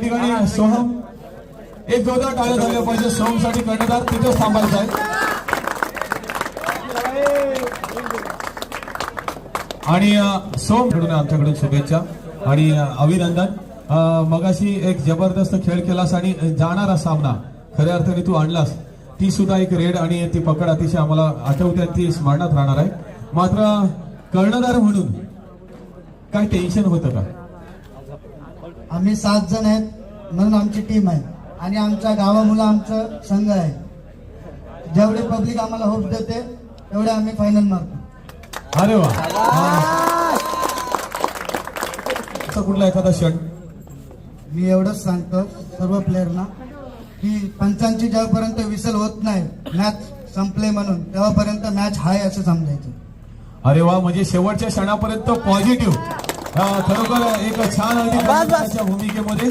ठिकाणी सोहम एक जोरदार टाळ्या झाल्या पाहिजे. सोहमसाठी कर्णधार तिथेच थांबायचं आहे. आणि अ, सोहमकडून आमच्याकडून शुभेच्छा. आणि अभिनंदन. मगाशी एक जबरदस्त खेळ केलास आणि जाणारा सामना खऱ्या अर्थाने तू आणलास. ती सुद्धा एक रेड आणि ती पकड अतिशय आम्हाला आठवते ती स्मरणात राहणार आहे. मात्र कर्णधार म्हणून काय टेन्शन होतं का? आम्ही सात जण आहेत म्हणून आमची टीम आहे. आणि आमच्या गावामुळे आमचं संघ आहे. जेवढे पब्लिक आम्हाला होप देते तेवढे आम्ही फायनल मारतो. अरे वा. कुठला एखादा क्षण? मी एवढंच सांगतो सर्व प्लेअरना की पंचांची जेव्हापर्यंत विसल होत नाही मॅच संपले म्हणून तेव्हापर्यंत मॅच हाय असं समजायचं. अरे वा म्हणजे शेवटच्या क्षणापर्यंत पॉझिटिव्ह खरोखर एक छान भूमिकेमध्ये.